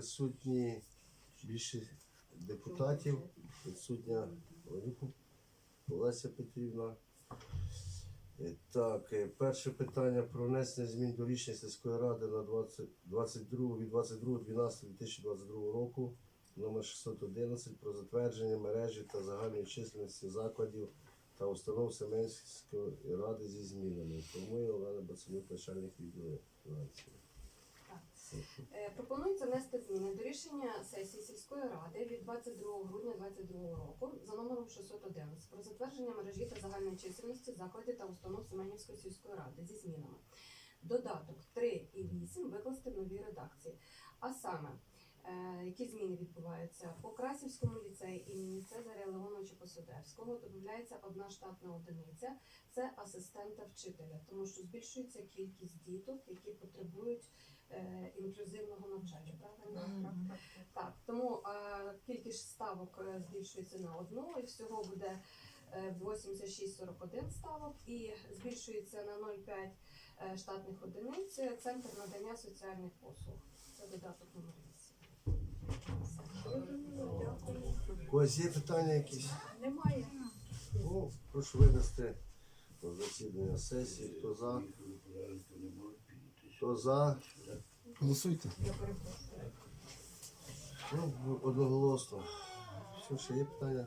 присутні більше депутатів. Присутня Олеся Петрівна. Е, Так, е, перше питання про внесення змін до рішення сільської ради на 20, 22 від 22.12.2022 року номер 611 про затвердження мережі та загальної численності закладів та установ Семенської ради зі змінами. Інформує Олена Бацанюк, начальник відділу фінансів. Пропонується внести зміни до рішення сесії сільської ради від 22 грудня 2022 року за номером 611 про затвердження мережі та загальної чисельності закладів та установ Семенівської сільської ради зі змінами. Додаток 3 і 8 викласти в новій редакції. А саме, е, які зміни відбуваються по Красівському ліцеї імені Цезаря Леоновича Посудевського додається одна штатна одиниця це асистента вчителя, тому що збільшується кількість діток, які потребують інклюзивного навчання. Правильно? Так, тому е, кількість ставок е, збільшується на одну, і всього буде е, 86-41 ставок, і збільшується на 0,5 е, штатних одиниць е, центр надання соціальних послуг. Це додаток номер 8. У когось є питання якісь? Немає. Ну, прошу винести на засідання сесії. Хто за? Хто за? Голосуйте. Ну, одноголосно. Що ще є питання?